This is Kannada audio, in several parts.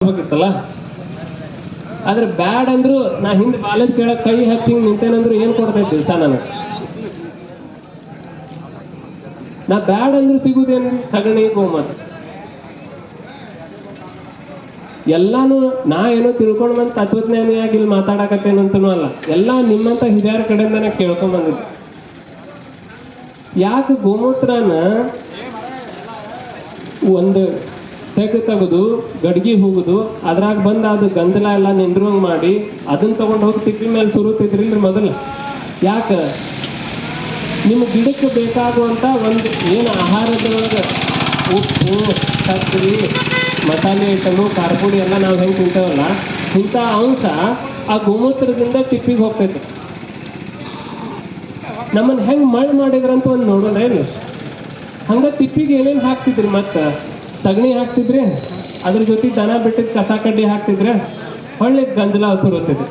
ಹೋಗ್ಬೇಕಿತ್ತಲ್ಲ ಆದ್ರೆ ಬ್ಯಾಡ್ ಅಂದ್ರು ನಾ ಹಿಂದ್ ಬಾಲದ್ ಕೇಳಕ್ ಕೈ ಹಚ್ಚಿ ನಿಂತೇನಂದ್ರು ಏನ್ ಕೊಡ್ತೈತಿ ದಿವಸ ನನಗೆ? ನಾ ಬ್ಯಾಡ್ ಅಂದ್ರು ಸಿಗುದೇನ್ ಸಗಣಿ ಗೋಮತ್ ಎಲ್ಲಾನು ನಾ ಏನೋ ತಿಳ್ಕೊಂಡ್ ಬಂದ್ ತತ್ವಜ್ಞಾನಿಯಾಗಿ ಇಲ್ಲಿ ಮಾತಾಡಕತ್ತೇನಂತನೂ ಅಲ್ಲ. ಎಲ್ಲಾ ನಿಮ್ಮಂತ ಹಿರಿಯರ ಕಡೆಯಿಂದನೇ ಕೇಳ್ಕೊಂಡ್ ಯಾಕೆ ಗೋಮೂತ್ರನ ಒಂದು ತೆಗ್ ತೆಗೆದು, ಗಡ್ಗಿ ಹೋಗುದು, ಅದ್ರಾಗ ಬಂದ ಅದು ಗಂಜಲ ಎಲ್ಲ ನಿಂದ್ರಂಗ್ ಮಾಡಿ ಅದನ್ನ ತಗೊಂಡು ಹೋಗಿ ತಿಪ್ಪಿ ಮೇಲೆ ಸುರುತ್ತಿದ್ರಿಲ್ರಿ ಮೊದಲು. ಯಾಕ? ನಿಮ್ಮ ಗಿಡಕ್ಕೆ ಬೇಕಾಗುವಂತ ಒಂದು ಏನು ಆಹಾರದೊಳಗೆ ಉಪ್ಪು, ಸಕ್ಕರೆ, ಮಸಾಲೆ ಐಟಮು, ಖಾರಪುಡಿ ಎಲ್ಲ ನಾವು ಹೆಂಗೆ ತಿಂತೇವಲ್ಲ, ಇಂಥ ಅಂಶ ಆ ಗೋಮೂತ್ರದಿಂದ ತಿಪ್ಪಿಗೆ ಹೋಗ್ತೈತಿ. ನಮ್ಮನ್ನು ಹೆಂಗೆ ಮಳೆ ಮಾಡಿದ್ರಂತ ಒಂದು ನೋಡೋಣ ಹೇಳಿ ಹಂಗೆ ತಿಪ್ಪಿಗೆ ಏನೇನು ಹಾಕ್ತಿದ್ರಿ ಮತ್ತ? ಸಗಣಿ ಹಾಕ್ತಿದ್ರಿ, ಅದ್ರ ಜೊತೆ ದನ ಬಿಟ್ಟಿದ್ ಕಸ ಕಡ್ಡಿ ಹಾಕ್ತಿದ್ರೆ ಒಳ್ಳೆ ಗಂಜಲ ಹಸುರುತ್ತಿದ್ರಿ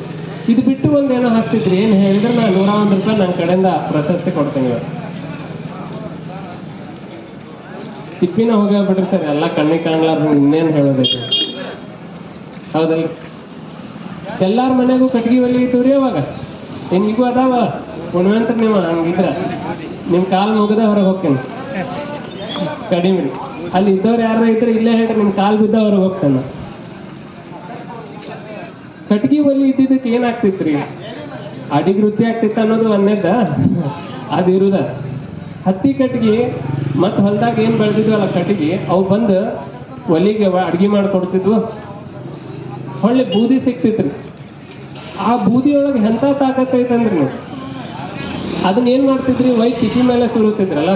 ಇದು ಬಿಟ್ಟು ಒಂದ್ ಏನೋ ಹಾಕ್ತಿದ್ರಿ ಏನು ಹೇಳಿದ್ರೆ ನಾನು ನೂರ ಒಂದು ರೂಪಾಯಿ ನನ್ನ ಕಡೆಯಿಂದ ಪ್ರಶಸ್ತಿ ಕೊಡ್ತೀನಿ ಟಿಪ್ಪಿನ ಹೋಗ್ಬಿಟ್ರಿ ಸರ್, ಎಲ್ಲ ಕಣ್ಣಿಗೆ ಕಾಣ್ಲಾರ್ದು ಇನ್ನೇನು ಹೇಳಬೇಕು ಹೌದಲ್ಲ? ಎಲ್ಲಾರ ಮನೆಗೂ ಕಟ್ಗಿ ಒಲಿ ಇದ್ದವ್ರಿ ಅವಾಗ? ಏನ್ ಈಗೂ ಅದಾವ? ಉಣ್ವಂತ ನೀವು ಹಂಗಿದ್ರ. ನಿಮ್ಮ ಕಾಲು ಮುಗಿದ ಹೊರಗೆ ಹೋಗ್ತೇನೆ. ಕಡಿಮೆ. ಅಲ್ಲಿ ಇದ್ದವ್ರು ಯಾರು ಇದ್ರೆ ಇಲ್ಲೇ ಹೇಳ್ರಿ, ನಿಮ್ ಕಾಲ್ ಬಿದ್ದ ಹೊರಗೆ ಹೋಗ್ತಾನ. ಕಟ್ಗಿ ಒಲಿ ಇದ್ದಿದ್ದಕ್ಕೆ ಏನಾಗ್ತಿತ್ರಿ ಅಡಿಗೆ ರುಚಿ ಆಗ್ತಿತ್ತ ಅನ್ನೋದು ಒಂದೇದ? ಅದಿರುದ ಹತ್ತಿ ಕಟ್ಗಿ ಮತ್ ಹೊಲ್ದಾಗ ಏನ್ ಬೆಳೆದಿದ್ವಲ್ಲ ಕಟ್ಗಿ, ಅವು ಬಂದು ಒಲಿಗೆ ಅಡ್ಗಿ ಮಾಡ್ಕೊಡ್ತಿದ್ವು. ಹೊಳ್ಳಿ ಬೂದಿ ಸಿಕ್ತಿತ್ರಿ ಆ ಬೂದಿಯೊಳಗೆ ಎಂತ ತಾಕತ್ತೈತಂದ್ರಿ ನೀವು? ಅದನ್ನ ಏನ್ ಮಾಡ್ತಿದ್ರಿ? ವೈ ಕಿಟಿ ಮೇಲೆ ಸುರುತ್ತಿದ್ರಲ್ಲ?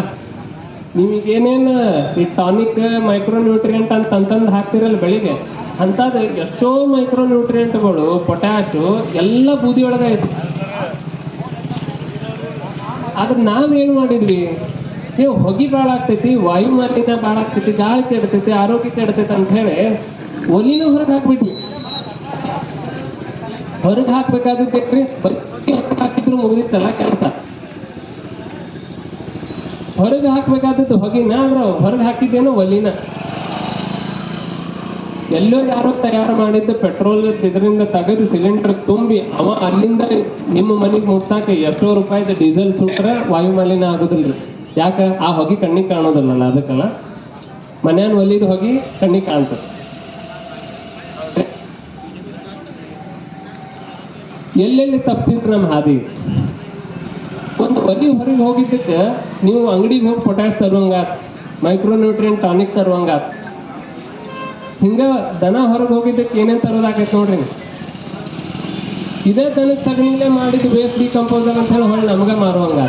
ನಿಮಗೆ ಏನೇನು ಈ ಟಾನಿಕ್ ಮೈಕ್ರೋ ನ್ಯೂಟ್ರಿಯೆಂಟ್ ಅಂತ ಅಂತಂದು ಹಾಕ್ತಿರಲ್ಲ ಬೆಳಿಗ್ಗೆ ಅಂಥದ್ದು ಎಷ್ಟೋ ಮೈಕ್ರೋ ನ್ಯೂಟ್ರಿಯೆಂಟ್ಗಳು ಪೊಟ್ಯಾಶು ಎಲ್ಲ ಬೂದಿ ಒಳಗೆ ಐತಿ. ಆದ್ರೆ ನಾವೇನು ಮಾಡಿದ್ವಿ? ನೀವು ಹೊಗಿ ಭಾಳ ಆಗ್ತೈತಿ, ವಾಯು ಮಾಲಿನ್ಯ ಭಾಳ ಆಗ್ತೈತಿ, ಗಾಳಿ ಕೆಡ್ತೈತಿ, ಆರೋಗ್ಯ ಕೆಡ್ತೈತಿ ಅಂತ ಹೇಳಿ ಒಲಿನ ಹೊರಗೆ ಹಾಕ್ಬಿಟ್ವಿ. ಹೊರಗೆ ಹಾಕ್ಬೇಕಾದ್ರೆ ಹಾಕಿದ್ರು ಮುಗಿದಿತ್ತಲ್ಲ ಕೆಲಸ. ಹೊರಗೆ ಹಾಕ್ಬೇಕಾದದ್ದು ಹೊಗೆನ ಅಂದ್ರೆ ಹೊರಗೆ ಹಾಕಿದ್ದೇನೋ ಒಲಿನ ಎಲ್ಲೋ ಯಾರೋ ತಯಾರು ಮಾಡಿದ್ದ ಪೆಟ್ರೋಲ್ ಇದರಿಂದ ತೆಗೆದು ಸಿಲಿಂಡರ್ ತುಂಬಿ ಅವ ಅಲ್ಲಿಂದ ನಿಮ್ಮ ಮನೆಗೆ ಮುಟ್ಸಾಕ ಎಷ್ಟೋ ರೂಪಾಯಿದ ಡೀಸೆಲ್ ಸುಟ್ರೆ ವಾಯು ಮಾಲಿನ್ಯ ಆಗೋದಿಲ್ರಿ ಯಾಕ? ಆ ಹೊಗೆ ಕಣ್ಣಿಗೆ ಕಾಣೋದಲ್ಲ ಅದಕ್ಕಲ್ಲ. ಮನ್ಯಾನ ಒಲಿದ ಹೊಗೆ ಕಣ್ಣಿಗೆ ಕಾಣ್ತದೆ. ಎಲ್ಲೆಲ್ಲಿ ತಪ್ಪಿಸಿದ್ರು ನಮ್ಮ ಹಾದಿ? ಒಲಿ ಹೊರಗೆ ಹೋಗಿದ್ದಕ್ಕೆ ನೀವು ಅಂಗಡಿಗೆ ಹೋಗಿ ಪೊಟ್ಯಾಶ್ ತರುವಂಗಾತ್ ಮೈಕ್ರೋ ನ್ಯೂಟ್ರಿಯನ್ ಟಾನಿಕ್ ತರುವಂಗಾತ್ ಹಿಂಗ ದನ ಹೊರಗೆ ಹೋಗಿದ್ದಕ್ಕೆ ಏನೇನು ತರೋದಾಕೈತೆ ನೋಡ್ರಿ. ಇದೇ ದನದ ಸಗಣಿಲೇ ಮಾಡಿದ ವೇಸ್ಟ್ ಡಿಕಂಪೋಸರ್ ಅಂತ ಹೇಳಿ ಹೊಳ್ಳಿ ನಮ್ಗೆ ಮಾರುವಂಗ.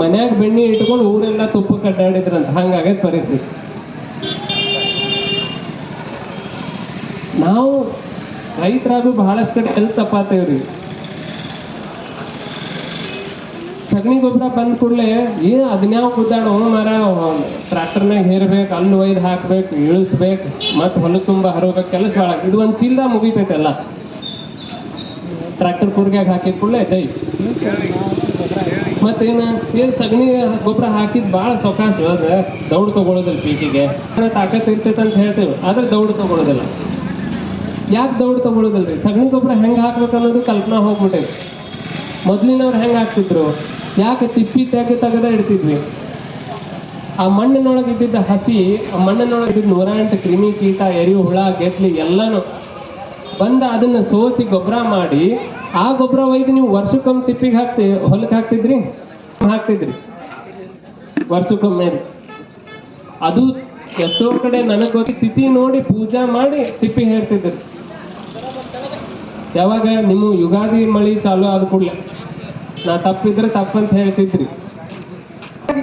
ಮನ್ಯಾಗ ಬೆಣ್ಣೆ ಇಟ್ಕೊಂಡು ಊರೆಲ್ಲ ತುಪ್ಪಕ್ಕೆ ಅಡ್ಡಾಡಿದ್ರಂತ ಹಂಗಾಗೈತೆ ಪರಿಸ್ಥಿತಿ ನಾವು ರೈತರಾಗೂ ಬಹಳಷ್ಟು ಕಡೆ ಎಲ್ಲಿ ತಪ್ಪಾತೇವ್ರಿ ಸಗಣಿ ಗೊಬ್ಬರ ಬಂದ ಕೂಡಲೇ ಏನ್ ಅದನ್ಯಾವ ಗುದ್ದಾಡೋ ಮರ ಟ್ರ್ಯಾಕ್ಟರ್ನಾಗ ಹೇರ್ಬೇಕು ಅಲ್ಲಿ ಒಯ್ದು ಹಾಕ್ಬೇಕು, ಇಳಿಸ್ಬೇಕು, ಮತ್ತೆ ಹೊಲ ತುಂಬ ಹರಬೇಕು, ಕೆಲಸ ಭಾಳ. ಇದು ಒಂದು ಚೀಲ್ದ ಮುಗಿತೈತೆಲ್ಲ ಟ್ರ್ಯಾಕ್ಟರ್ ಕೂರ್ಗ್ಯಾಗ ಹಾಕಿದ ಕೂಡಲೇ, ಜೈ. ಮತ್ತೇನ, ಏನ್ ಸಗಣಿ ಗೊಬ್ಬರ ಹಾಕಿದ್ ಭಾಳ ಸೊಕಾಸು ದೌಡ್ ತಗೊಳ್ಳೋದಿಲ್ಲ ಪೀಕಿಗೆ. ತಾಕತ್ ಇರ್ತೈತೆ ಅಂತ ಹೇಳ್ತೇವೆ, ಆದ್ರೆ ದೌಡ್ ತಗೊಳ್ಳೋದಿಲ್ಲ ಯಾಕೆ ದೌಡ್ ತಗೊಳ್ಳೋದಲ್ರಿ ಸಗಣಿ ಗೊಬ್ಬರ ಹೆಂಗ್ ಹಾಕ್ಬೇಕು ಅನ್ನೋದು ಕಲ್ಪನೆ ಹೋಗ್ಬಿಟ್ಟೈತಿ. ಮೊದ್ಲಿನವ್ರು ಹೆಂಗ್ ಹಾಕ್ತಿದ್ರು? ಯಾಕೆ ತಿಪ್ಪಿ ತೆಗೆ ತೆಗೆದ ಇಡ್ತಿದ್ವಿ? ಆ ಮಣ್ಣಿನೊಳಗೆ ಇದ್ದಿದ್ದ ಹಸಿ, ಆ ಮಣ್ಣಿನೊಳಗೆ ಇದ್ದಿದ್ದ ನೂರ ಎಂಟು ಕ್ರಿಮಿ ಕೀಟ ಎರಿ ಹುಳ ಗೆದ್ಲಿ ಎಲ್ಲಾನು ಬಂದ ಅದನ್ನ ಸೋಸಿ ಗೊಬ್ಬರ ಮಾಡಿ, ಆ ಗೊಬ್ಬರ ಒಯ್ದು ನೀವು ವರ್ಷಕ್ಕೊಮ್ಮೆ ತಿಪ್ಪಿಗೆ ಹಾಕ್ತಿ ಹೊಲಕ್ಕೆ ಹಾಕ್ತಿದ್ರಿ? ಹಾಕ್ತಿದ್ರಿ. ವರ್ಷಕ್ಕೊಮ್ಮೆ. ಅದು ಎಷ್ಟೋ ಕಡೆ ನನಗೆ ಗೊತ್ತಿ, ತಿಥಿ ನೋಡಿ ಪೂಜಾ ಮಾಡಿ ತಿಪ್ಪಿ ಹೇರ್ತಿದ್ರು. ಯಾವಾಗ ನಿಮ್ಮ ಯುಗಾದಿ ಮಳಿ ಚಾಲು ಆದ ಕೂಡಲೇ? ನಾ ತಪ್ಪಿದ್ರೆ ತಪ್ಪಂತ ಹೇಳ್ತಿದ್ರಿ.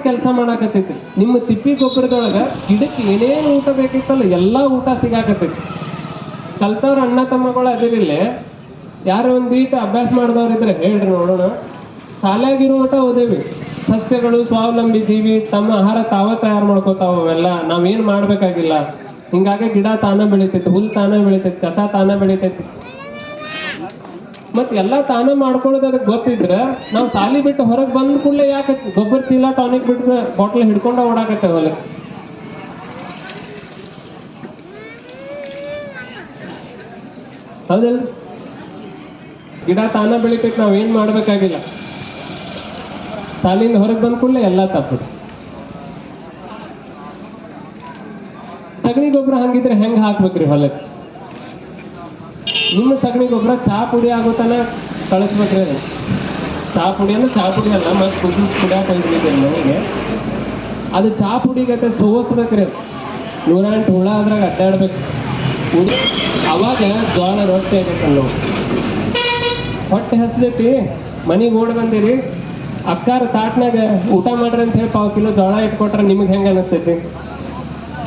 ಕೆಲಸ ಮಾಡಾಕತ್ತೈತಿ ನಿಮ್ಮ ತಿಪ್ಪಿ ಗೊಬ್ಬರದೊಳಗ ಗಿಡಕ್ಕೆ ಏನೇನು ಊಟ ಬೇಕಿತ್ತಲ್ಲ ಎಲ್ಲಾ ಊಟ ಸಿಗಾಕತ್ತೈತಿ ಕಲ್ತವ್ರ ಅಣ್ಣ ತಮ್ಮಗಳು ಅದಿರಿಲ್ಲೇ ಯಾರು ಒಂದ್ ಈಟ ಅಭ್ಯಾಸ ಮಾಡಿದವ್ರಿದ್ರೆ ಹೇಳ್ರಿ ನೋಡೋಣ. ಶಾಲ್ಯಾಗಿರೋ ಮಟ ಓದೇವಿ. ಸಸ್ಯಗಳು, ಸ್ವಾವಲಂಬಿ ಜೀವಿ, ತಮ್ಮ ಆಹಾರ ತಾವ ತಯಾರು ಮಾಡ್ಕೋತಾವ ಅವೆಲ್ಲ. ನಾವೇನ್ ಮಾಡ್ಬೇಕಾಗಿಲ್ಲ. ಹಿಂಗಾಗಿ ಗಿಡ ತಾನ ಬೆಳಿತೈತಿ, ಹುಲ್ ತಾನ ಬೆಳಿತೈತಿ, ಕಸ ತಾನ ಬೆಳಿತೈತಿ. ಮತ್ತೆ ಎಲ್ಲಾ ತಾನ ಮಾಡ್ಕೊಳ್ಳೋದು ಅದಕ್ಕೆ ಗೊತ್ತಿದ್ರ ನಾವು ಸಾಲಿ ಬಿಟ್ಟು ಹೊರಗೆ ಬಂದ ಕೂಡಲೇ ಯಾಕೆ ಗೊಬ್ಬರ ಚೀಲ ಟಾನಿಕ್ ಬಿಟ್ಟು ಬಾಟ್ಲ್ ಹಿಡ್ಕೊಂಡ ಓಡಾಕತ್ತೇವಲ್ಲ? ಹೌದಲ್ ಗಿಡ ತಾನ ಬೆಳಿತೈತೆ ನಾವ್ ಏನ್ ಮಾಡಬೇಕಾಗಿಲ್ಲ. ಸಾಲಿಂದ ಹೊರಗೆ ಬಂದ ಕೂಡಲೇ ಎಲ್ಲಾ ತಪ್ಪ ಸಗಣಿ ಗೊಬ್ಬರ ಹಂಗಿದ್ರೆ ಹೆಂಗ್ ಹಾಕ್ಬೇಕ್ರಿ ಹೊಲಕ್ಕೆ ನಿಮ್ಮ ಸಗಣಿ ಗೊಬ್ಬರ ಚಹಾ ಪುಡಿ ಆಗೋ ತನ ಕಳಿಸ್ಬೇಕ್ರಿ ಅದು ಚಹಾ ಪುಡಿ ಅಂದ್ರೆ ಚಹಾ ಪುಡಿ ಅಲ್ಲ, ಮತ್ತೆ ಕುದಿ ಕುಡಿಯಾಕ ಮನೆಗೆ. ಅದು ಚಹಾ ಪುಡಿ ಗಟ್ಟೆ ಸೋಸ್ಬೇಕ್ರಿ ಅದು. ನೂರ ಎಂಟು ಹುಳ ಅದ್ರಾಗ ಅಡ್ಡಾಡ್ಬೇಕು. ಅವಾಗ ಜ್ವಾಳ ರೊಟ್ಟಿ ನಾವು ಹೊಟ್ಟೆ ಹಸ್ದೈತಿ, ಮನೆಗೆ ಓಡ್ ಬಂದಿರಿ. ಅಕ್ಕಾರ ತಾಟ್ನಾಗ ಊಟ ಮಾಡ್ರಿ ಅಂತ ಹೇಳಿ ಪಾವ್ ಕಿಲೋ ಜೋಳ ಇಟ್ಕೊಟ್ರೆ ನಿಮ್ಗೆ ಹೆಂಗೆ ಅನಿಸ್ತೈತಿ?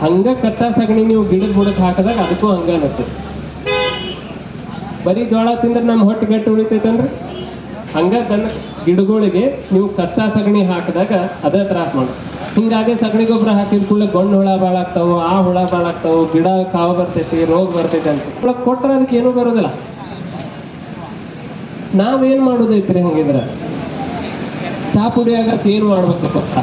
ಹಂಗ ಕಚ್ಚಾ ಸಗಣಿ ನೀವು ಗಿಡದ ಬುಡಕ್ಕೆ ಹಾಕಿದಾಗ ಅದಕ್ಕೂ ಹಂಗೆ ಅನಿಸ್ತೈತಿ. ಬರೀ ಜೋಳ ತಿಂದ್ರೆ ನಮ್ಮ ಹೊಟ್ಟೆ ಗಟ್ಟಿ ಉಳಿತೈತಂದ್ರೆ ಹಂಗ ದನ ಗಿಡಗಳಿಗೆ ನೀವು ಕಚ್ಚಾ ಸಗಣಿ ಹಾಕಿದಾಗ ಅದೇ ತ್ರಾಸ ಮಾಡ. ಹಿಂಗಾಗಿ ಸಗಣಿ ಗೊಬ್ಬರ ಹಾಕಿದ ಕೂಡಲೇ ಗೊಣ್ಣು ಹುಳ ಬಾಳಾಗ್ತಾವ ಆ ಹುಳ ಬಾಳಾಗ್ತಾವ ಗಿಡ ಕಾವು ಬರ್ತೈತಿ, ರೋಗ ಬರ್ತೈತಿ ಅಂತ. ಕೊಟ್ರ ಅದಕ್ಕೆ ಏನೂ ಬರೋದಿಲ್ಲ. ನಾವೇನ್ ಮಾಡೋದೈತ್ರಿ ಹಂಗಿದ್ರೆ? ಚಾ ಪುಡಿ ಆಗಕ್ಕೆ ಏನ್ ಮಾಡ್ಬೇಕು ಕೊಟ್ಟ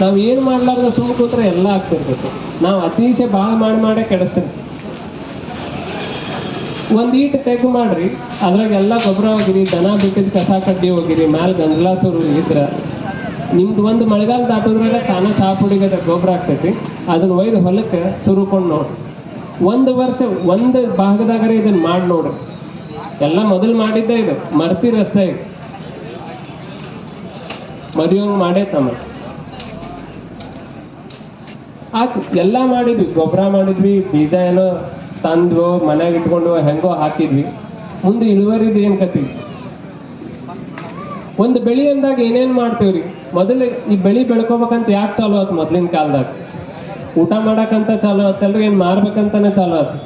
ನಾವ್ ಏನ್ ಮಾಡ್ಲಾರ್ದ ಸುಮ್ ಕೂತ್ರೆ ಎಲ್ಲ ಆಗ್ತಿರ್ಬೇಕು ನಾವು ಅತಿಶಯ ಭಾಳ ಮಾಡಿ ಮಾಡೇ ಕೆಡಿಸ್ತೀವಿ. ಒಂದ್ ಈಟ್ ತೆಗ್ ಮಾಡ್ರಿ. ಅದ್ರಾಗ ಎಲ್ಲ ಗೊಬ್ಬರ ಹೋಗಿರಿ, ದನ ಬಿಟ್ಟಿದ್ ಕಸ ಕಡ್ಡಿ ಹೋಗಿರಿ, ಮ್ಯಾಲ ಗಂಗ್ಲಾಸೂರು ಸುರು ಇದ್ರ. ನಿಮ್ದು ಒಂದು ಮಳೆಗಾಲ ದಾಟೋದ್ರಾಗ ತಾನ ಚಾಪುಡಿಗೆ ಗೊಬ್ಬರ ಆಗ್ತೈತಿ. ಅದನ್ನ ಒಯ್ದು ಹೊಲಕ್ಕೆ ಸುರುಕೊಂಡು ನೋಡ್ರಿ. ಒಂದು ವರ್ಷ, ಒಂದು ಭಾಗದಾಗರೆ ಇದನ್ನ ಮಾಡಿ ನೋಡ್ರಿ. ಎಲ್ಲ ಮೊದಲು ಮಾಡಿದ್ದೆ ಇದು. ಮರ್ತಿರಷ್ಟೇ ಇದು ಮದುವೆ ಮಾಡೈತಮ್ಮ ಆತು, ಎಲ್ಲ ಮಾಡಿದ್ವಿ. ಗೊಬ್ಬರ ಮಾಡಿದ್ವಿ, ಬೀಜ ಏನೋ ತಂದ್ವು ಮನೆಗೆ ಇಟ್ಕೊಂಡು ಹೆಂಗೋ ಹಾಕಿದ್ವಿ. ಮುಂದೆ ಇಳುವರಿದು ಏನ್ ಕತಿ ಒಂದು ಬೆಳಿ ಅಂದಾಗ ಏನೇನ್ ಮಾಡ್ತೇವ್ರಿ? ಮೊದಲು ಈ ಬೆಳಿ ಬೆಳ್ಕೊಬೇಕಂತ ಯಾಕೆ ಚಾಲೂ ಆಯ್ತು ಮೊದಲಿನ ಕಾಲದಾಗ? ಊಟ ಮಾಡಕ್ಕಂತ ಚಾಲು ಆತಲ್ರಿ ಏನ್ ಮಾರ್ಬೇಕಂತಾನೆ ಚಾಲು ಆಯ್ತು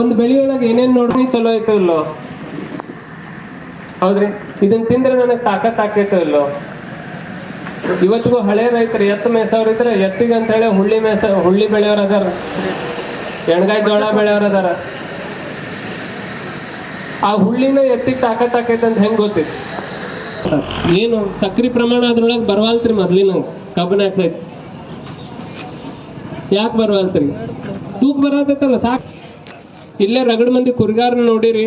ಒಂದು ಬೆಳೆಯೊಳಗೆ ಏನೇನ್ ನೋಡ್ರಿ ಚಲೋ ಆಯ್ತು ಇಲ್ಲೋ? ಹೌದ್ರಿ ಇದನ್ನ ತಿಂದ್ರೆ ನನಗೆ ತಾಕತ್ ಆಕೈತೋ ಇಲ್ಲೋ? ಇವತ್ತಿಗೂ ಹಳೆ ರೈತರು, ಎತ್ತು ಮೇಸವ್ರು ಇದ್ರೆ ಎತ್ತಿಗೆ ಅಂತ ಹೇಳಿ ಹುಳ್ಳಿ ಮೇಸ ಹುಳ್ಳಿ ಬೆಳೆಯೋರು ಅದಾರ. ಎಣ್ಗಾಯಿ ಜೋಳ ಬೆಳೆಯೋರು ಅದಾರ. ಆ ಹುಳ್ಳಿನ ಎತ್ತಿಗೆ ತಾಕತ್ ಆಕೈತೆ ಅಂತ ಹೆಂಗ್ ಗೊತ್ತಿತ್ತು? ಏನು, ಸಕ್ರಿ ಪ್ರಮಾಣ ಅದ್ರೊಳಗೆ ಬರವಲ್ತ್ರಿ ಮೊದ್ಲಿನ ಕಬ್ಬನ ಹಾಕ್ಸೈತಿ. ಯಾಕೆ ಬರವಲ್ತ್ರಿ? ತೂಕ ಬರತೈತಲ್ಲ, ಸಾಕು. ಇಲ್ಲೇ ರಗಡ್ ಮಂದಿ ಕುರಿಗಾರ ನೋಡಿರಿ,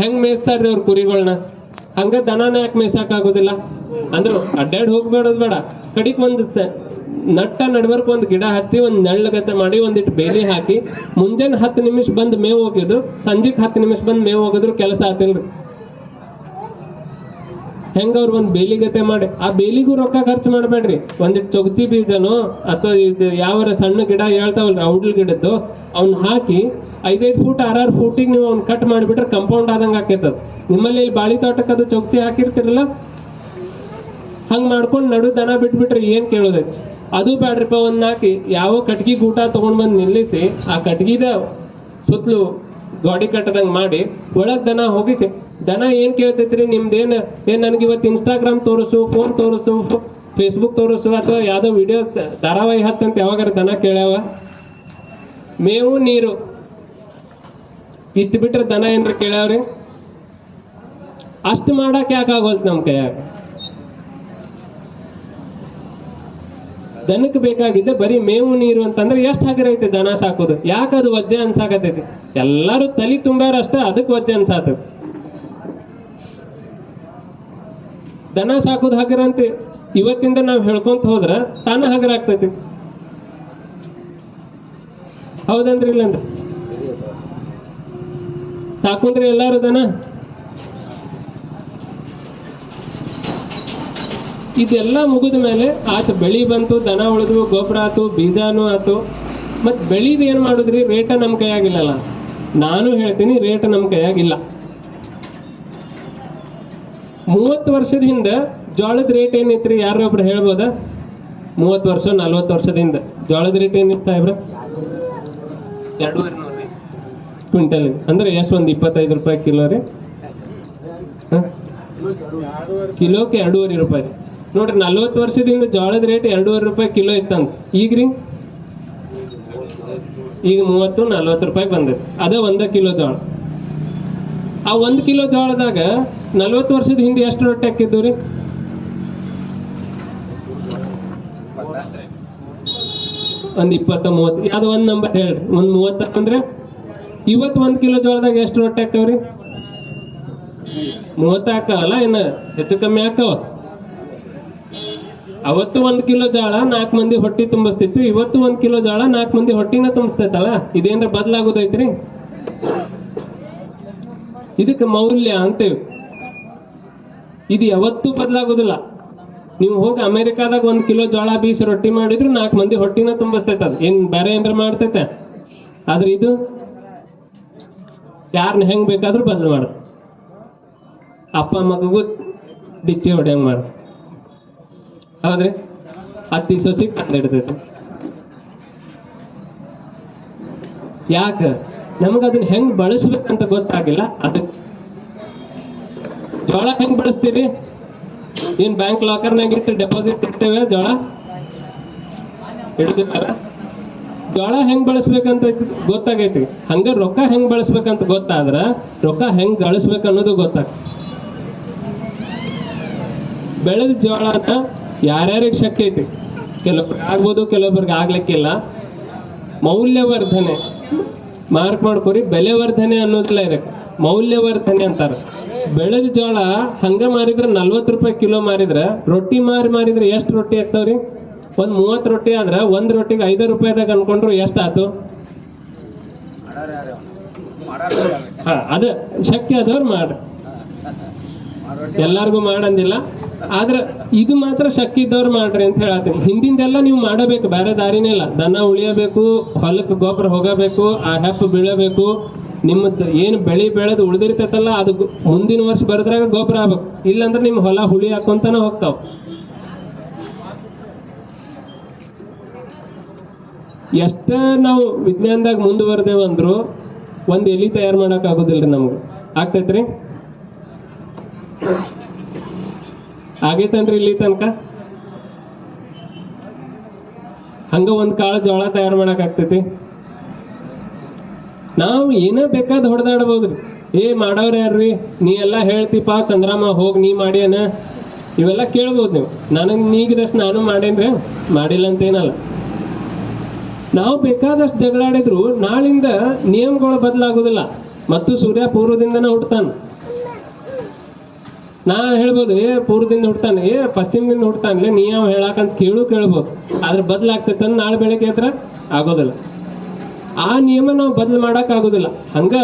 ಹೆಂಗ್ ಮೇಯಿಸ್ತಾರ್ರಿ ಅವ್ರ ಕುರಿಗಳನ್ನ ಹಂಗ ದನಾನ ಯಾಕೆ ಮೇಯ್ಸಾಕ್ ಆಗೋದಿಲ್ಲ? ಅಂದ್ರ ಅಡ್ಡಾಡ್ ಹೋಗ್ಬೇಡೋದ್ ಬೇಡ. ಕಡಿಕ್ ಒಂದ್ ನಟ್ಟ ನಡ್ಬರ್ಕ್ ಒಂದ್ ಗಿಡ ಹಚ್ಚಿ ಒಂದ್ ನೆಳ್ಳಗತೆ ಮಾಡಿ ಒಂದಿಟ್ಟು ಬೇಲಿ ಹಾಕಿ ಮುಂಜಾನೆ ಹತ್ತು ನಿಮಿಷ ಬಂದ್ ಮೇವ್ ಹೋಗಿದ್ರು ಸಂಜೆಗ್ ಹತ್ತು ನಿಮಿಷ ಬಂದ್ ಮೇವ್ ಹೋಗಿದ್ರು, ಕೆಲಸ ಆತಿಲ್ರಿ. ಹೆಂಗ ಅವ್ರ ಒಂದ್ ಬೇಲಿಗತೆ ಮಾಡಿ, ಆ ಬೇಲಿಗೂ ರೊಕ್ಕ ಖರ್ಚು ಮಾಡಬೇಡ್ರಿ. ಒಂದಿಟ್ಟು ಚೊಗಚಿ ಬೀಜನೋ ಅಥವಾ ಇದು ಯಾವ ಸಣ್ಣ ಗಿಡ ಹೇಳ್ತಾವಲ್ರಿ ಔಡ್ಲ್ ಗಿಡದ್ದು, ಅವ್ನ ಹಾಕಿ ಐದೈದು ಫೂಟ್, ಆರಾರು ಫೂಟಿಗೆ ನೀವು ಅವ್ನ ಕಟ್ ಮಾಡಿಬಿಟ್ರೆ ಕಂಪೌಂಡ್ ಆದಂಗೆ ಆಕೈತದ. ನಿಮ್ಮಲ್ಲಿ ಇಲ್ಲಿ ಬಾಳಿ ತೋಟಕ್ಕೆ ಅದು ಚೊಗಚಿ ಹಾಕಿರ್ತಿರಲ್ಲ ಹಂಗ್ ಮಾಡ್ಕೊಂಡು ನಡು ದನ ಬಿಟ್ಬಿಟ್ರೆ ಏನ್ ಕೇಳೋದೈತಿ ಅದು ಬ್ಯಾಡ್ರಿಪ್ಪ ಒಂದ್ ನಾಲ್ಕು ಯಾವ ಕಟ್ಗಿ ಗೂಟ ತಗೊಂಡ್ ಬಂದು ನಿಲ್ಲಿಸಿ, ಆ ಕಟ್ಗಿದ ಸುತ್ತಲೂ ಗಾಡಿ ಕಟ್ಟದಂಗೆ ಮಾಡಿ, ಒಳಗ್ ದನ ಹೋಗಿಸಿ. ದನ ಏನ್ ಕೇಳ್ತೈತ್ರಿ ನಿಮ್ದೇನ್, ಏನ್ ನನಗೆ ಇವತ್ತು ಇನ್ಸ್ಟಾಗ್ರಾಮ್ ತೋರಿಸು ಫೋನ್ ತೋರಿಸು ಫೇಸ್ಬುಕ್ ತೋರಿಸು, ಅಥವಾ ಯಾವ್ದೋ ವಿಡಿಯೋಸ್ ಧಾರಾವಾಹಿ ಹಚ್ಚಂತ ಯಾವಾಗಾರ ದನ ಕೇಳ್ಯಾವ? ಮೇವು, ನೀರು. ಇಷ್ಟು ಬಿಟ್ರೆ ದನ ಏನ್ರ ಕೇಳ್ಯಾವ್ರಿ? ಅಷ್ಟು ಮಾಡಕ್ ಯಾಕೆ ಆಗೋಲ್ತು ನಮ್ ಕೈಯಾಗ? ದನಕ್ಕೆ ಬೇಕಾಗಿದ್ದೆ ಬರೀ ಮೇವು ನೀರು ಅಂತಂದ್ರೆ ಎಷ್ಟು ಹಗರ ಐತೆ ದನ ಸಾಕೋದು? ಯಾಕೆ ಅದು ವಜ್ಜೆ ಅನ್ಸಾಕತೈತಿ ಎಲ್ಲರೂ ತಲೆ ತುಂಬಾರಷ್ಟ ಅದಕ್ಕೆ ವಜ್ಜೆ ಅನ್ಸಾತದ. ದನ ಸಾಕೋದು ಹಗರ ಅಂತ, ಇವತ್ತಿಂದ ನಾವು ಹೇಳ್ಕೊಂತ ಹೋದ್ರ ತಾನ ಹಗರ ಆಗ್ತೈತಿ. ಹೌದಂದ್ರಿ ಇಲ್ಲಂದ್ರೆ ಸಾಕುಂದ್ರೆ ಎಲ್ಲಾರು ದನ? ಇದೆಲ್ಲ ಮುಗಿದ ಮೇಲೆ ಆತ ಬೆಳಿ ಬಂತು, ದನ ಉಳಿದ್ವು ಗೊಬ್ಬರ ಆತು, ಬೀಜಾನು ಆತು. ಮತ್ತು ಬೆಳೀದು ಏನು ಮಾಡಿದ್ರಿ? ರೇಟ ನಮ್ ಕೈಯಾಗಿಲ್ಲಲ್ಲ. ನಾನು ಹೇಳ್ತೀನಿ, ರೇಟ್ ನಮ್ಮ ಕೈಯಾಗಿಲ್ಲ. ಮೂವತ್ತು ವರ್ಷದ ಹಿಂದೆ ಜೋಳದ ರೇಟ್ ಏನಿತ್ರಿ? ಯಾರೊಬ್ರು ಹೇಳ್ಬೋದಾ? ಮೂವತ್ತು ವರ್ಷ, ನಲ್ವತ್ತು ವರ್ಷದ ಹಿಂದೆ. ಜೋಳದ ರೇಟ್ ಏನಿತ್ತು ಸಾಹೇಬ್ರ? ಎರಡೂವರೆ ಕ್ವಿಂಟಲ್. ಅಂದ್ರೆ ಎಷ್ಟು? ಒಂದು ಇಪ್ಪತ್ತೈದು ರೂಪಾಯಿ ಕಿಲೋ ರೀ? ಕಿಲೋಕ್ಕೆ ಎರಡೂವರೆ ರೂಪಾಯಿ. ನೋಡ್ರಿ ನಲ್ವತ್ತು ವರ್ಷದಿಂದ ಜೋಳದ ರೇಟ್ ಎರಡೂವರೆ ರೂಪಾಯಿ ಕಿಲೋ ಇತ್ತಂತ. ರೀ? ಈಗ ಮೂವತ್ತು, ನಲ್ವತ್ತು ರೂಪಾಯಿ ಬಂದೈತಿ. ಅದೇ ಒಂದ ಕಿಲೋ ಜೋಳ. ಆ ಒಂದ್ ಕಿಲೋ ಜೋಳದಾಗ ನಲ್ವತ್ತು ವರ್ಷದ ಹಿಂದೆ ಎಷ್ಟು ರೊಟ್ಟಿ ಹಾಕಿದ್ದು ರೀ? ಒಂದ್ ಇಪ್ಪತ್ತ ಮೂವತ್ತು. ಯಾವ್ದು ಒಂದ್ ನಂಬರ್ ಹೇಳ್ರಿ. ಒಂದ್ ಮೂವತ್ತ ಅಂದ್ರೆ ಇವತ್ತು ಒಂದ್ ಕಿಲೋ ಜೋಳದಾಗ ಎಷ್ಟು ರೊಟ್ಟಿ ಹಾಕವ್ರಿ? ಮೂವತ್ತ ಹಾಕವಲ್ಲ ಇನ್ನ? ಹೆಚ್ಚು ಕಮ್ಮಿ ಹಾಕವ? ಅವತ್ತು ಒಂದ್ ಕಿಲೋ ಜೋಳ ನಾಲ್ಕು ಮಂದಿ ಹೊಟ್ಟಿ ತುಂಬಿಸ್ತಿತ್ತು. ಇವತ್ತು ಒಂದ್ ಕಿಲೋ ಜೋಳ ನಾಲ್ಕು ಮಂದಿ ಹೊಟ್ಟಿನ ತುಂಬಿಸ್ತೈತಲ್ಲ ಇದೇನ್ರ ಬದಲಾಗೋದೈತ್ರಿ? ಇದಕ್ಕೆ ಮೌಲ್ಯ ಅಂತೇವೆ ಇದು ಯಾವತ್ತೂ ಬದಲಾಗೋದಿಲ್ಲ. ನೀವು ಹೋಗಿ ಅಮೆರಿಕಾದಾಗ ಒಂದು ಕಿಲೋ ಜೋಳ ಬೀಸಿ ರೊಟ್ಟಿ ಮಾಡಿದ್ರು ನಾಲ್ಕು ಮಂದಿ ಹೊಟ್ಟಿನ ತುಂಬಿಸ್ತೈತೆ ಅದು. ಏನ್ ಬೇರೆ ಏನಾರ ಮಾಡ್ತೈತೆ? ಆದ್ರೆ ಇದು ಯಾರನ್ನ ಹೆಂಗ್ ಬೇಕಾದ್ರೂ ಬದಲು ಮಾಡ. ಅಪ್ಪ ಮಗಗೂ ಬಿಚ್ಚಿ ಹೊಡೆಯಂಗ್ ಮಾಡ. ಹೌದ್ರಿ ಅತ್ತಿ ಸೊಸಿ ಕಂಡಿಡ್ತೈತಿ ಯಾಕ? ನಮಗದನ್ನ ಹೆಂಗ್ ಬಳಸ್ಬೇಕಂತ ಗೊತ್ತಾಗಿಲ್ಲ. ಅದಕ್ಕೆ ಜೋಳ ಹೆಂಗ್ ಬಳಸ್ತೀರಿ? ಏನ್ ಬ್ಯಾಂಕ್ ಲಾಕರ್ನಾಗ ಇಟ್ಟು ಡೆಪಾಸಿಟ್ ಇಡ್ತೇವೆ ಜೋಳ? ಇಡ್ತಿರ್ತಾರ ಜೋಳ ಹೆಂಗ್ ಬಳಸ್ಬೇಕಂತ ಗೊತ್ತಾಗೈತಿ. ಹಂಗ ರೊಕ್ಕ ಹೆಂಗ್ ಬಳಸ್ಬೇಕಂತ ಗೊತ್ತಾದ್ರ ರೊಕ್ಕ ಹೆಂಗ್ ಗಳಿಸ್ಬೇಕು ಅನ್ನೋದು ಗೊತ್ತಾಗ ಬೆಳೆದ ಜೋಳನ ಯಾರ್ಯಾರಿಗೆ ಶಕ್ತಿ ಐತಿ? ಕೆಲವೊಬ್ರಿಗೆ ಆಗ್ಬೋದು, ಕೆಲವೊಬ್ರಿಗೆ ಆಗ್ಲಿಕ್ಕಿಲ್ಲ. ಮೌಲ್ಯವರ್ಧನೆ. ಮಾರ್ಕ್ ಮಾಡ್ಕೊರಿ ಬೆಲೆ ವರ್ಧನೆ ಅನ್ನೋದಿಲ್ಲ ಇದಕ್ಕೆ ಮೌಲ್ಯವರ್ಧನೆ ಅಂತಾರ. ಬೆಳೆದ ಜೋಳ ಹಂಗ ಮಾರಿದ್ರೆ ನಲ್ವತ್ತು ರೂಪಾಯಿ ಕಿಲೋ ಮಾರಿದ್ರೆ, ರೊಟ್ಟಿ ಮಾರಿ ಮಾರಿದ್ರೆ ಎಷ್ಟು ರೊಟ್ಟಿ ಆಗ್ತಾವ್ರಿ? ಒಂದು ಮೂವತ್ತು ರೊಟ್ಟಿ ಆದ್ರೆ ಒಂದ್ ರೊಟ್ಟಿಗೆ ಐದು ರೂಪಾಯಿದಾಗ ಅನ್ಕೊಂಡ್ರು ಎಷ್ಟು ಆತು? ಅದ, ಶಕ್ತಿ ಆದವ್ರು ಮಾಡ್ರಿ ಎಲ್ಲಾರ್ಗು ಮಾಡಂದಿಲ್ಲ ಆದ್ರ ಇದು ಮಾತ್ರ ಶಕ್ತಿ ಇದ್ದವ್ರು ಮಾಡ್ರಿ ಅಂತ ಹೇಳತ್ತೀನಿ. ಹಿಂದಿಂದೆಲ್ಲ ನೀವು ಮಾಡಬೇಕು. ಬೇರೆ ದಾರಿನೇ ಇಲ್ಲ. ದನ ಉಳಿಯಬೇಕು, ಹೊಲಕ್ಕೆ ಗೊಬ್ಬರ ಹೋಗಬೇಕು, ಆ ಹೆಪ್ಪು ಬೀಳಬೇಕು. ನಿಮ್ಮದ್ ಏನು ಬೆಳಿ ಬೆಳೆದು ಉಳಿದಿರ್ತೈತಲ್ಲ, ಅದು ಮುಂದಿನ ವರ್ಷ ಬರದ್ರಾಗ ಗೊಬ್ಬರ ಆಗ್ಬೇಕು. ಇಲ್ಲಾಂದ್ರೆ ನಿಮ್ಮ ಹೊಲ ಹುಳಿ ಹಾಕೊಂತಾನೆ ಹೋಗ್ತಾವ. ಎಷ್ಟ ನಾವು ವಿಜ್ಞಾನದಾಗ ಮುಂದುವರೆದೇವಂದ್ರು ಒಂದು ಎಲಿ ತಯಾರು ಮಾಡಕ್ ಆಗೋದಿಲ್ರಿ ನಮ್ಗೆ. ಆಗ್ತೈತ್ರಿ? ಆಗೈತನ್ರಿ ಇಲ್ಲಿ ತನಕ? ಹಂಗ ಒಂದ್ ಕಾಳು ಜೋಳ ತಯಾರು ಮಾಡಕ್ ಆಗ್ತೈತಿ. ನಾವು ಏನ ಬೇಕಾದ ಹೊಡೆದಾಡ್ಬೋದ್ರಿ. ಏ ಮಾಡವ್ರ ಯಾರ್ರಿ? ನೀ ಎಲ್ಲಾ ಹೇಳ್ತಿಪ್ಪ, ಚಂದ್ರಮ್ಮ ಹೋಗ್ ನೀ ಮಾಡ್ಯನ ಇವೆಲ್ಲ ಕೇಳ್ಬೋದು ನೀವು. ನನಗ್ ನೀಗಿದಷ್ಟು ನಾನು ಮಾಡೇನ್ರಿ? ಮಾಡಿಲ್ಲ ಅಂತ ಏನಲ್ಲ. ನಾವು ಬೇಕಾದಷ್ಟು ಜಗಳಾಡಿದ್ರು ನಾಳಿಂದ ನಿಯಮಗಳು ಬದಲಾಗೋದಿಲ್ಲ. ಮತ್ತು ಸೂರ್ಯ ಪೂರ್ವದಿಂದನೇ ಹುಡ್ತಾನ ನಾ ಹೇಳ್ಬೋದು, ಏ, ಪೂರ್ವದಿಂದ ಹುಡ್ತಾನೆ ಏ, ಪಶ್ಚಿಮದಿಂದ ಹುಡ್ತಾನೆ ನೀ ಯಾವ ಹೇಳಾಕಂತ ಕೇಳು, ಕೇಳ್ಬೋದು. ಆದ್ರೆ ಬದಲಾಗ್ತೈತೆ ಅಂತ ನಾಳೆ ಬೆಳಗ್ಗೆ ಹತ್ರ ಆಗೋದಿಲ್ಲ. ಆ ನಿಯಮ ನಾವು ಬದಲು ಮಾಡಕ್ ಆಗೋದಿಲ್ಲ. ಹಂಗ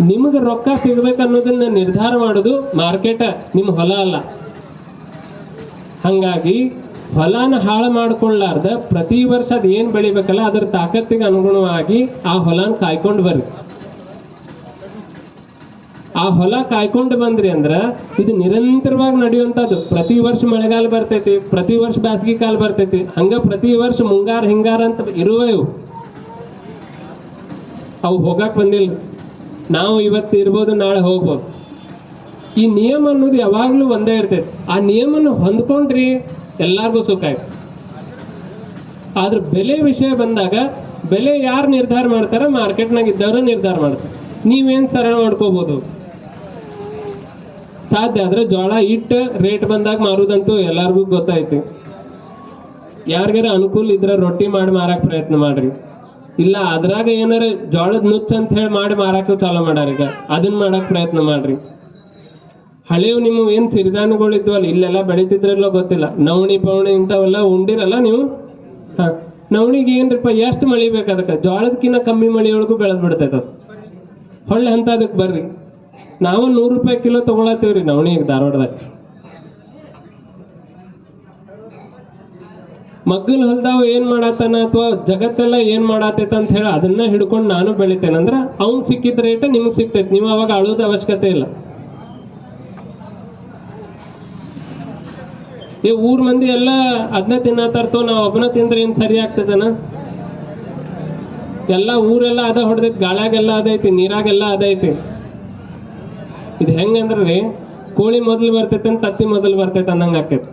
ನಿಮಗೆ ರೊಕ್ಕ ಸಿಗ್ಬೇಕು ಅನ್ನೋದನ್ನ ನಿರ್ಧಾರ ಮಾಡೋದು ಮಾರ್ಕೆಟ ನಿಮ್ಮ ಹೊಲ ಅಲ್ಲ. ಹಂಗಾಗಿ ಹೊಲನ ಹಾಳು ಮಾಡ್ಕೊಳ್ಳಾರ್ದ ಪ್ರತಿ ವರ್ಷ ಅದು ಏನ್ ಬೆಳಿಬೇಕಲ್ಲ ಅದ್ರ ತಾಕತ್ತಿಗೆ ಅನುಗುಣವಾಗಿ ಆ ಹೊಲನ ಕಾಯ್ಕೊಂಡು ಬರ್ರಿ. ಆ ಹೊಲ ಕಾಯ್ಕೊಂಡು ಬಂದ್ರಿ ಅಂದ್ರ ಇದು ನಿರಂತರವಾಗಿ ನಡೆಯುವಂತದ್ದು ಪ್ರತಿ ವರ್ಷ ಮಳೆಗಾಲ ಬರ್ತೈತಿ, ಪ್ರತಿ ವರ್ಷ ಬ್ಯಾಸಗಿ ಕಾಲ ಬರ್ತೈತಿ. ಹಂಗ ಪ್ರತಿ ವರ್ಷ ಮುಂಗಾರ, ಹಿಂಗಾರ ಅಂತ ಇರುವ ಇವು. ಅವು ಹೋಗಕ್ ಬಂದಿಲ್ಲ. ನಾವು ಇವತ್ತು ಇರ್ಬೋದು, ನಾಳೆ ಹೋಗ್ಬೋದು. ಈ ನಿಯಮ ಅನ್ನೋದು ಯಾವಾಗ್ಲೂ ಒಂದೇ ಇರ್ತೈತಿ. ಆ ನಿಯಮನ ಹೊಂದ್ಕೊಂಡ್ರಿ ಎಲ್ಲಾರ್ಗೂ ಸುಖ ಆಯ್ತು. ಆದ್ರೆ ಬೆಲೆ ವಿಷಯ ಬಂದಾಗ ಬೆಲೆ ಯಾರು ನಿರ್ಧಾರ ಮಾಡ್ತಾರ ಮಾರ್ಕೆಟ್ನಾಗ ಇದ್ದವರು ನಿರ್ಧಾರ ಮಾಡ್ತಾರೆ. ನೀವೇನು ಸರಳ ಮಾಡ್ಕೋಬಹುದು ಸಾಧ್ಯ ಆದ್ರೆ ಜೋಳ ಇಟ್ಟು ರೇಟ್ ಬಂದಾಗ ಮಾರುದಂತೂ ಎಲ್ಲಾರ್ಗೂ ಗೊತ್ತಾಯ್ತು. ಯಾರಿಗಾರ ಅನುಕೂಲ ಇದ್ರೆ ರೊಟ್ಟಿ ಮಾಡಿ ಮಾರಕ್ ಪ್ರಯತ್ನ ಮಾಡ್ರಿ. ಇಲ್ಲ, ಅದ್ರಾಗ ಏನಾರ ಜೋಳದ ನುಚ್ಚ ಅಂತ ಹೇಳಿ ಮಾಡಿ ಮಾರಾಕ ಚಾಲೂ ಮಾಡಾರ ಈಗ. ಅದನ್ನ ಮಾಡಕ್ ಪ್ರಯತ್ನ ಮಾಡ್ರಿ. ಹಳೆವು ನಿಮ್ಮ ಏನ್ ಸಿರಿಧಾನ್ಯಗಳು ಇದ್ವಲ್ಲ, ಇಲ್ಲೆಲ್ಲ ಬೆಳಿತಿದ್ರಲ್ಲೋ ಗೊತ್ತಿಲ್ಲ. ನವಣಿ, ಪವಣಿ ಇಂಥವೆಲ್ಲ ಉಂಡಿರಲ್ಲ ನೀವು? ಹ. ನವಣಿಗೆ ಏನ್ರಿಪ್ಪ, ಎಷ್ಟು ಮಳಿ ಬೇಕು ಅದಕ್ಕೆ? ಜೋಳದಕ್ಕಿಂತ ಕಮ್ಮಿ ಮಳಿ ಒಳಗೂ ಬೆಳೆದ್ ಬಿಡ್ತೈತೆ ಅದು ಹೊಳ್ಳೆ ಅಂತ ಅದಕ್ಕೆ ಬರ್ರಿ. ನಾವು ನೂರು ರೂಪಾಯಿ ಕಿಲೋ ತಗೊಳತ್ತೀವ್ರಿ ನವಣಿ ಧಾರವಾಡದಾಗ. ಮಗ್ಗಲ್ ಹೊಲ್ದಾವ ಏನ್ ಮಾಡತ್ತಾನ ಅಥವಾ ಜಗತ್ತೆಲ್ಲ ಏನ್ ಮಾಡತ್ತೈತ ಅಂತ ಹೇಳಿ ಅದನ್ನ ಹಿಡ್ಕೊಂಡು ನಾನು ಬೆಳಿತೇನೆ ಅಂದ್ರ ಅವ್ನ್ ಸಿಕ್ಕಿದ ರೇಟ್ ನಿಮ್ಗೆ ಸಿಗ್ತೈತಿ. ನೀವು ಅವಾಗ ಅಳೋದ ಅವಶ್ಯಕತೆ ಇಲ್ಲ. ಈ ಊರ್ ಮಂದಿ ಎಲ್ಲ ಅದನ್ನ ತಿನ್ನತ್ತಾರ್ತೋ ನಾವು ಒಬ್ಬನ ತಿಂದ್ರೆ ಏನ್ ಸರಿ ಆಗ್ತದನ? ಎಲ್ಲ ಊರೆಲ್ಲ ಅದ ಹೊಡೆದೈತಿ, ಗಾಳ್ಯಾಗೆಲ್ಲ ಅದೈತಿ ನೀರಾಗೆಲ್ಲ ಅದೈತಿ ಇದು ಹೆಂಗಂದ್ರಿ ಕೋಳಿ ಮೊದಲು ಬರ್ತೈತೆ ಅಂತ ತತ್ತಿ ಮೊದಲು ಬರ್ತೈತೆ ಅನ್ನಂಗೆ ಆಕೈತಿ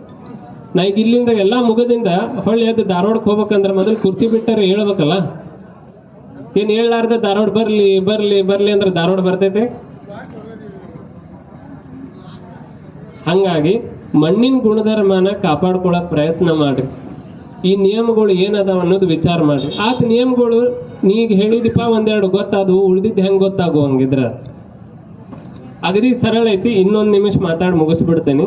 ನಾ ಈಗ ಇಲ್ಲಿಂದ ಎಲ್ಲಾ ಮುಗದಿಂದ ಹೊಳ್ಳಿ ಎದ್ದು ಧಾರವಾಡಕ್ಕೆ ಹೋಗ್ಬೇಕಂದ್ರ ಮೊದಲು ಕುರ್ಚಿ ಬಿಟ್ಟರೆ ಹೇಳ್ಬೇಕಲ್ಲ? ಏನು ಹೇಳಾರ್ದ ಧಾರವಾಡ ಬರಲಿ ಬರಲಿ ಬರಲಿ ಅಂದ್ರೆ ಧಾರವಾಡ ಬರ್ತೈತೆ? ಹಂಗಾಗಿ ಮಣ್ಣಿನ ಗುಣಧರ್ಮನ ಕಾಪಾಡ್ಕೊಳಕ್ ಪ್ರಯತ್ನ ಮಾಡ್ರಿ. ಈ ನಿಯಮಗಳು ಏನದಾವ ಅನ್ನೋದು ವಿಚಾರ ಮಾಡ್ರಿ. ಆತ ನಿಯಮಗಳು ನೀಗ ಹೇಳಿದಿಪ್ಪ ಒಂದೆರಡು ಗೊತ್ತಾದವು, ಉಳ್ದಿದ್ದು ಹೆಂಗೆ ಗೊತ್ತಾಗೋ ಹಂಗಿದ್ರ. ಅಗದಿ ಸರಳ ಐತಿ, ಇನ್ನೊಂದು ನಿಮಿಷ ಮಾತಾಡಿ ಮುಗಿಸ್ಬಿಡ್ತೇನೆ.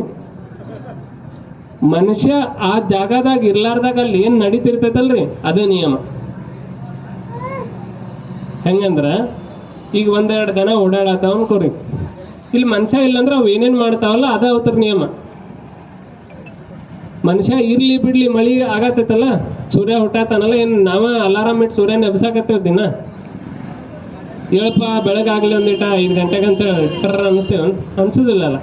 ಮನುಷ್ಯ ಆ ಜಾಗದಾಗ ಇರ್ಲಾರ್ದಾಗ ಅಲ್ಲಿ ಏನ್ ನಡೀತಿರ್ತೈತಲ್ರಿ? ಅದೇ ನಿಯಮ. ಹೆಂಗಂದ್ರ, ಈಗ ಒಂದೆರಡು ದನ ಓಡಾಡತಾವ ಅನ್ಕೋರಿ. ಇಲ್ಲಿ ಮನುಷ್ಯ ಇಲ್ಲಂದ್ರ ಅವು ಏನೇನ್ ಮಾಡ್ತಾವಲ್ಲ, ಅದ ಅವತರ ನಿಯಮ. ಮನುಷ್ಯ ಇರ್ಲಿ ಬಿಡ್ಲಿ ಮಳಿ ಆಗತ್ತೈತಲ್ಲ, ಸೂರ್ಯ ಹುಟ್ಟಾತಾನಲ್ಲ, ಏನ್ ನಾವ ಅಲಾರಾಮ್ ಇಟ್ಟು ಸೂರ್ಯನ ಎಬ್ಸಾಕತ್ತೇವ್ ದಿನ? ಏಳಪ್ಪ ಬೆಳಗಾಗ್ಲಿ ಒಂದಿಟ ಐದು ಗಂಟೆಗಂತ ಟರ್ರ ಅನ್ಸೋದಿಲ್ಲ ಅನ್ಸುದಿಲ್ಲಲ್ಲ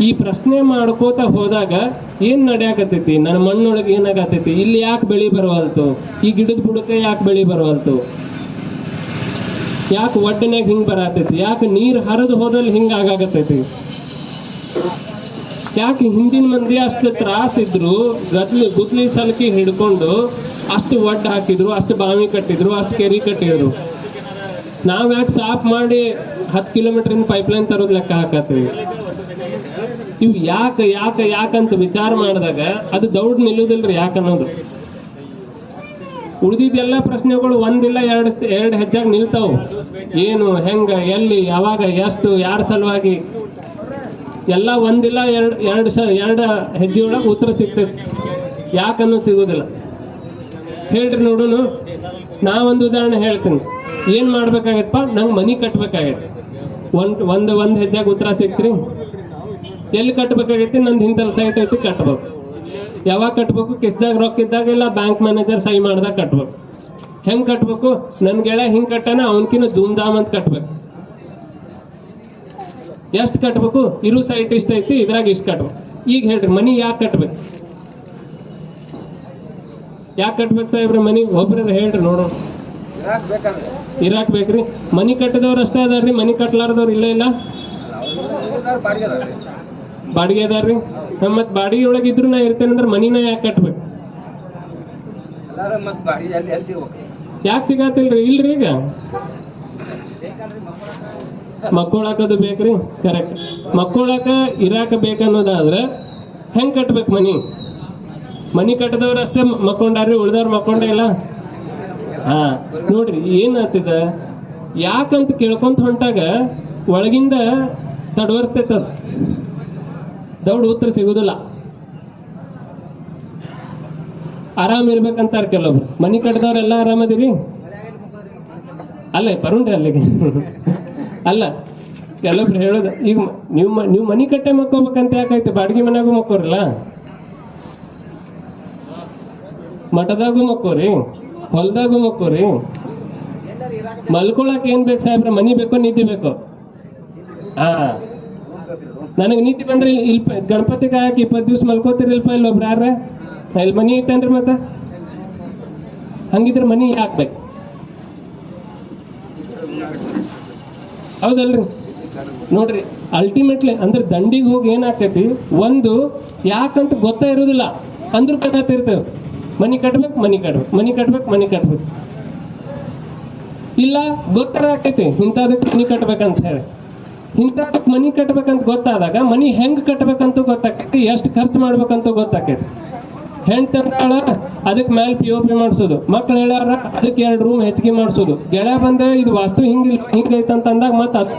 ಈ ಪ್ರಶ್ನೆ ಮಾಡ್ಕೋತ ಹೋದಾಗ ಏನ್ ನಡೆಯಾಕತ್ತೈತಿ? ನನ್ನ ಮಣ್ಣೊಳಗೆ ಏನಾಗತ್ತೈತಿ? ಇಲ್ಲಿ ಯಾಕೆ ಬೆಳಿ ಬರವಲ್ತು? ಈ ಗಿಡದ ಬುಡಕ್ಕೆ ಯಾಕೆ ಬೆಳಿ ಬರವಲ್ತು? ಯಾಕೆ ಒಡ್ಡನಾಗ ಹಿಂಗ್ ಬರತೈತಿ ಯಾಕೆ ನೀರ್ ಹರಿದು ಹೋದಲ್ಲಿ ಹಿಂಗ ಆಗಾಕತ್ತೈತಿ? ಯಾಕೆ ಹಿಂದಿನ ಮಂದಿ ಅಷ್ಟು ತ್ರಾಸಿದ್ರು ಗದ್ಲಿ ಗುದ್ಲಿ ಸಲಕಿ ಹಿಡ್ಕೊಂಡು ಅಷ್ಟು ಒಡ್ಡು ಹಾಕಿದ್ರು, ಅಷ್ಟು ಬಾವಿ ಕಟ್ಟಿದ್ರು, ಅಷ್ಟು ಕೆರಿ ಕಟ್ಟಿದ್ರು. ನಾವ್ ಯಾಕೆ ಸಾಫ್ ಮಾಡಿ ಹತ್ತು ಕಿಲೋಮೀಟರ್ ಪೈಪ್ಲೈನ್ ತರೋದ್ ಲೆಕ್ಕ ಹಾಕತ್ತೀವಿ? ಇವು ಯಾಕೆ ಯಾಕೆ ಯಾಕಂತ ವಿಚಾರ ಮಾಡಿದಾಗ ಅದು ದೌಡ್ ನಿಲ್ಲುದಿಲ್ರಿ ಯಾಕೆ ಅನ್ನೋದು. ಉಳಿದಿದ್ದೆಲ್ಲ ಪ್ರಶ್ನೆಗಳು ಒಂದಿಲ್ಲ, ಎರಡು ಎರಡು ಹೆಜ್ಜಾಗಿ ನಿಲ್ತಾವು. ಏನು, ಹೆಂಗ, ಎಲ್ಲಿ, ಯಾವಾಗ, ಎಷ್ಟು, ಯಾರ ಸಲುವಾಗಿ? ಎಲ್ಲ ಒಂದಿಲ್ಲ, ಎರಡು ಎರಡು ಎರಡು ಹೆಜ್ಜೆ ಒಳಗೆ ಉತ್ತರ ಸಿಗ್ತೈತಿ. ಯಾಕನ್ನೋ ಸಿಗೋದಿಲ್ಲ. ಹೇಳ್ರಿ ನೋಡೋನು ನಾ ಒಂದು ಉದಾಹರಣೆ ಹೇಳ್ತೀನಿ. ಏನ್ ಮಾಡ್ಬೇಕಾಗತ್ತಪ್ಪ? ನಂಗೆ ಮನಿ ಕಟ್ಬೇಕಾಗೈತಿ. ಒಂದ್ ಒಂದ್ ಒಂದ್ ಹೆಜ್ಜಾಗ ಉತ್ತರ ಸಿಕ್ತ್ರಿ ಎಲ್ಲಿ ಕಟ್ಬೇಕಾಗೈತಿ? ನಂದು ಇಂಥಲ್ಲಿ ಸೈಟ್ ಐತಿ, ಕಟ್ಬೇಕು. ಯಾವಾಗ ಕಟ್ಬೇಕು? ಕಿಸ್ದಾಗ ರೊಕ್ಕ ಇದ್ದಾಗ ಇಲ್ಲ, ಬ್ಯಾಂಕ್ ಮ್ಯಾನೇಜರ್ ಸಹಿ ಮಾಡ್ದಾಗ ಕಟ್ಬೇಕು. ಹೆಂಗ್ ಕಟ್ಬೇಕು? ನನ್ ಗೆಳೆಯ ಹಿಂಗ್ ಕಟ್ಟಾನ ಅವನ್ಕಿನ ಧೂಮ್ ಧಾಮ್ ಅಂತ ಕಟ್ಬೇಕು. ಎಷ್ಟು ಕಟ್ಬೇಕು? ಇರು ಸೈಟ್ ಇಷ್ಟ ಐತಿ, ಇದ್ರಾಗ ಇಷ್ಟ ಕಟ್ಬೇಕು. ಈಗ ಹೇಳ್ರಿ, ಮನಿ ಯಾಕೆ ಕಟ್ಬೇಕು? ಯಾಕೆ ಕಟ್ಬೇಕು ಸಾಹೇಬ್ರ? ಮನಿ ಒಬ್ರ ಹೇಳ್ರಿ ನೋಡೋಣ. ಇರಾಕ್ ಬೇಕ್ರಿ ಮನಿ ಕಟ್ಟದವ್ರು ಅಷ್ಟೇ ಅದಾರ್ರಿ. ಮನಿ ಕಟ್ಲಾರ್ದವ್ರು ಇಲ್ಲ ಇಲ್ಲ. ಬಾಡಿಗೆ ಅದಾರ್ರಿ. ಮತ್ ಬಾಡಿಗೆ ಒಳಗೆ ಇದ್ರು ನಾ ಇರ್ತೇನಂದ್ರ ಮನಿನ ಯಾಕೆ ಕಟ್ಬೇಕು? ಯಾಕೆ ಸಿಗತ್ತಿಲ್ರಿ ಇಲ್ರಿ ಈಗ? ಮಕ್ಕೊಳಕದು ಬೇಕ್ರಿ? ಕರೆಕ್ಟ್ ಮಕ್ಕೊಳಕ ಇರಾಕ ಬೇಕನ್ನೋದಾದ್ರೆ ಹೆಂಗ್ ಕಟ್ಬೇಕು ಮನಿ? ಮನಿ ಕಟ್ಟದವ್ರು ಅಷ್ಟೇ ಮಕ್ಕೊಂಡಾರ್ರಿ, ಉಳ್ದವ್ರು ಮಕ್ಕೊಂಡೇ ಇಲ್ಲ? ಹಾ, ನೋಡ್ರಿ ಏನ್ ಆತಿದ ಯಾಕಂತ ಕೇಳ್ಕೊಂತ ಹೊಂಟಾಗ ಒಳಗಿಂದ ತಡವರ್ಸ್ತೈತದ ದೌಡ್ ಉತ್ತರ ಸಿಗುದಿಲ್ಲ. ಆರಾಮ್ ಇರ್ಬೇಕಂತಾರ ಕೆಲವೊಬ್ರು ಮನಿ ಕಟ್ಟದವ್ರೆಲ್ಲ ಆರಾಮದಿರಿ? ಅಲ್ಲೇ ಬರುಣ್ರಿ ಅಲ್ಲಿಗೆ. ಅಲ್ಲ ಕೆಲವೊಬ್ರು ಹೇಳೋದು, ಈಗ ನೀವು ನೀವು ಮನಿ ಕಟ್ಟೆ ಮಕ್ಕೋಬೇಕಂತ ಯಾಕೈತೆ ಬಾಡಿಗೆ ಮನ್ಯಾಗೂ ಮಕ್ಕೋರಲ್ಲ ಮಠದಾಗೂ ಮಕ್ಕೋರಿ ಹೊಲ್ದಾಗೂ ಮಕ್ಕೋರಿ ಮಲ್ಕೊಳಕ್ ಏನ್ ಬೇಕು ಸಾಹೇಬ್ರ? ಮನಿ ಬೇಕೋ, ನಿದ್ದೆ ಬೇಕೋ. ಹಾ ನನಗೆ ನೀತಿ ಬಂದ್ರೆ ಇಲ್ಲಿ ಗಣಪತಿ ಕಾಯಕ್ ಇಪ್ಪತ್ತು ದಿವ್ಸ ಮಲ್ಕೋತಿರಿಲ್ಪ ಇಲ್ಲ ಒಬ್ರು ಯಾರ ಇಲ್ಲಿ ಮನಿ ಐತೇನ್ರಿ ಮತ್ತ? ಹಂಗಿದ್ರೆ ಮನಿ ಹಾಕ್ಬೇಕು. ಹೌದಲ್ರಿ? ನೋಡ್ರಿ ಅಲ್ಟಿಮೇಟ್ಲಿ ಅಂದ್ರೆ ದಂಡಿಗೆ ಹೋಗಿ ಏನಾಗ್ತೈತಿ? ಒಂದು, ಯಾಕಂತ ಗೊತ್ತಾ ಇರೋದಿಲ್ಲ. ಅಂದ್ರೂ ಕಟ್ಟಾತಿರ್ತೇವೆ ಮನಿ ಕಟ್ಬೇಕು ಮನಿ ಕಟ್ಬೇಕು ಮನಿ ಕಟ್ಬೇಕು ಮನಿ ಕಟ್ಬೇಕು. ಇಲ್ಲ, ಗೊತ್ತರ ಆಕೈತಿ, ಇಂಥದಕ್ಕೆ ಮನಿ ಕಟ್ಬೇಕಂತ ಹೇಳಿ. ಇಂಥದಕ್ಕೆ ಮನಿ ಕಟ್ಬೇಕಂತ ಗೊತ್ತಾದಾಗ, ಮನಿ ಹೆಂಗ್ ಕಟ್ಬೇಕಂತ ಗೊತ್ತಾಕೈತಿ, ಎಷ್ಟು ಖರ್ಚು ಮಾಡ್ಬೇಕಂತ ಗೊತ್ತಾಕೈತಿ. ಹೆಣ್ತಂದಾಳ ಅದಕ್ಕೆ ಮೇಲೆ ಪಿ ಒ ಪಿ ಮಾಡಿಸೋದು. ಮಕ್ಳು ಹೇಳ್ಯಾರ, ಅದಕ್ಕೆ ಎರಡು ರೂಮ್ ಹೆಚ್ಚಿಗೆ ಮಾಡಿಸೋದು. ಗೆಳೆಯ ಬಂದೆ, ಇದು ವಾಸ್ತು ಹಿಂಗಿಲ್ಲ, ಹಿಂಗೈತೆ ಅಂತ ಅಂದಾಗ ಮತ್ತೆ ಅದು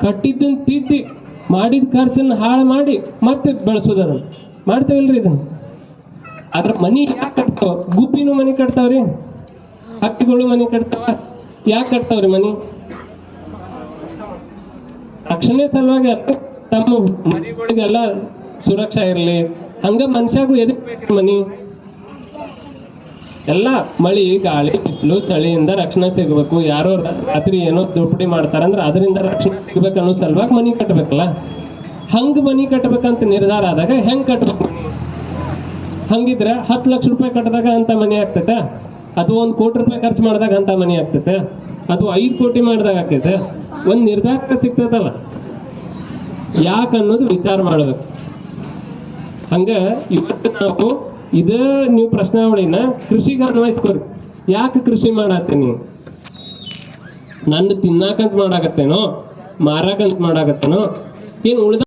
ಕಟ್ಟಿದ್ದನ್ನ ತಿದ್ದಿ, ಮಾಡಿದ ಖರ್ಚನ್ನು ಹಾಳು ಮಾಡಿ ಮತ್ತೆ ಬೆಳೆಸೋದು ಅದನ್ನ. ಮಾಡ್ತೇವಲ್ರಿ ಇದನ್ನ. ಅದ್ರ ಮನಿ ಗುಬ್ಬಿನೂ ಮನಿ ಕಟ್ತಾವ್ರಿ? ಹಕ್ಕಿಗಳು ಮನಿ ಕಟ್ತಾವ? ಯಾಕೆ ಕಟ್ತಾವ್ರಿ ಮನಿ? ರಕ್ಷಣೆ ಸಲುವಾಗಿ ತಮ್ಮ ಮನೆಗಳಿಗೆಲ್ಲ ಸುರಕ್ಷಾ ಇರಲಿ. ಹಂಗ ಮನುಷ್ಯಾಗೂ ಎದಕ್ ಮನಿ? ಎಲ್ಲ ಮಳಿ, ಗಾಳಿ, ಬಿಸಿಲು, ಚಳಿಯಿಂದ ರಕ್ಷಣೆ ಸಿಗಬೇಕು. ಯಾರೋ ರಾತ್ರಿ ಏನೋ ದುಪ್ಪಡಿ ಮಾಡ್ತಾರಂದ್ರೆ ಅದರಿಂದ ರಕ್ಷಣೆ ಸಿಗ್ಬೇಕು ಅನ್ನೋ ಸಲುವಾಗಿ ಮನಿ ಕಟ್ಬೇಕಲ್ಲ? ಹಂಗ ಮನಿ ಕಟ್ಬೇಕಂತ ನಿರ್ಧಾರ ಆದಾಗ ಹೆಂಗ್ ಕಟ್ಬೇಕು? ಹಂಗಿದ್ರೆ ಹತ್ತು ಲಕ್ಷ ರೂಪಾಯಿ ಕಟ್ಟಿದಾಗ ಅಂತ ಮನೆ ಆಗ್ತೈತೆ. ಅಥವಾ ಒಂದು ಕೋಟಿ ರೂಪಾಯಿ ಖರ್ಚು ಮಾಡಿದಾಗ ಅಂತ ಮನೆ ಆಗ್ತೈತೆ. ಅಥವಾ ಐದು ಕೋಟಿ ಮಾಡಿದಾಗ ಆಗ್ತೈತೆ. ಒಂದು ನಿರ್ಧಾರಕ್ಕೆ ಸಿಗ್ತದಲ್ಲ ಯಾಕನ್ನೋದು ವಿಚಾರ ಮಾಡಬೇಕು. ಹಂಗ ಇವತ್ತು ನಾವು ಇದೇ ನೀವು ಪ್ರಶ್ನಾವಳಿನ ಕೃಷಿಗೆ ಅನ್ವಯಿಸ್ಕೋರಿ. ಯಾಕೆ ಕೃಷಿ ಮಾಡತ್ತೀನಿ ನನ್ನ ತಿನ್ನಾಕಂತ ಮಾಡಾಕತ್ತೇನೋ, ಮಾರಾಕಂತ ಮಾಡಾಕತ್ತೇನೋ, ಏನು ಉಳ್ದ